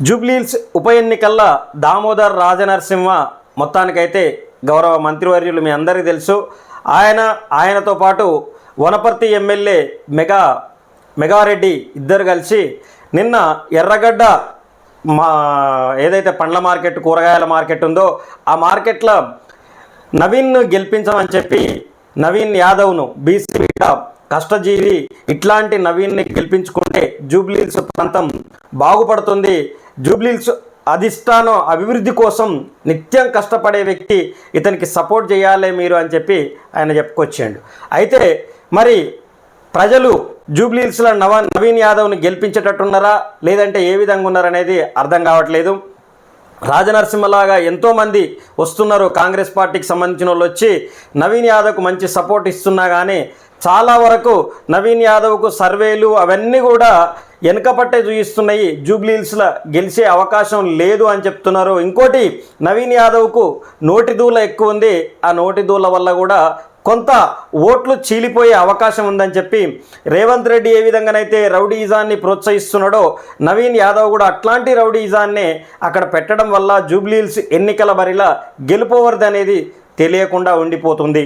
జూబ్లీహిల్స్ ఉప ఎన్నికల్లో దామోదర్ రాజనరసింహ మొత్తానికైతే గౌరవ మంత్రివర్యులు మీ అందరికీ తెలుసు. ఆయన ఆయనతో పాటు వనపర్తి ఎమ్మెల్యే మెగా మెగారెడ్డి ఇద్దరు కలిసి నిన్న ఎర్రగడ్డ మా ఏదైతే పండ్ల మార్కెట్ కూరగాయల మార్కెట్ ఉందో ఆ మార్కెట్లో నవీన్ను గెలిపించమని చెప్పి నవీన్ యాదవ్ను బీసీ కష్టజీవి ఇట్లాంటి నవీన్ని గెలిపించుకుంటే జూబ్లీల్స్ ప్రాంతం బాగుపడుతుంది జూబ్లీస్ అధిష్టానం అభివృద్ధి కోసం నిత్యం కష్టపడే వ్యక్తి ఇతనికి సపోర్ట్ చేయాలి మీరు అని చెప్పి ఆయన చెప్పుకొచ్చాడు. అయితే మరి ప్రజలు జూబ్లీహిల్స్లో నవ నవీన్ యాదవ్ని గెలిపించేటట్టున్నారా? లేదంటే ఏ విధంగా ఉన్నారనేది అర్థం కావట్లేదు. రాజనరసింహలాగా ఎంతోమంది వస్తున్నారు. కాంగ్రెస్ పార్టీకి సంబంధించిన వాళ్ళు వచ్చి నవీన్ యాదవ్కు మంచి సపోర్ట్ ఇస్తున్నా కానీ చాలా వరకు నవీన్ యాదవ్కు సర్వేలు అవన్నీ కూడా వెనకపట్టే చూపిస్తున్నాయి. జూబ్లీహిల్స్లో గెలిచే అవకాశం లేదు అని చెప్తున్నారు. ఇంకోటి నవీన్ యాదవ్కు నోటి దూల ఎక్కువ ఉంది. ఆ నోటి దూల వల్ల కూడా కొంత ఓట్లు చీలిపోయే అవకాశం ఉందని చెప్పి రేవంత్ రెడ్డి ఏ విధంగానైతే రౌడీయిజాన్ని ప్రోత్సహిస్తున్నాడో నవీన్ యాదవ్ కూడా అట్లాంటి రౌడీయిజాన్ని అక్కడ పెట్టడం వల్ల జూబ్లీహిల్స్ ఎన్నికల బరిలా గెలుపోవరిది అనేది తెలియకుండా ఉండిపోతుంది.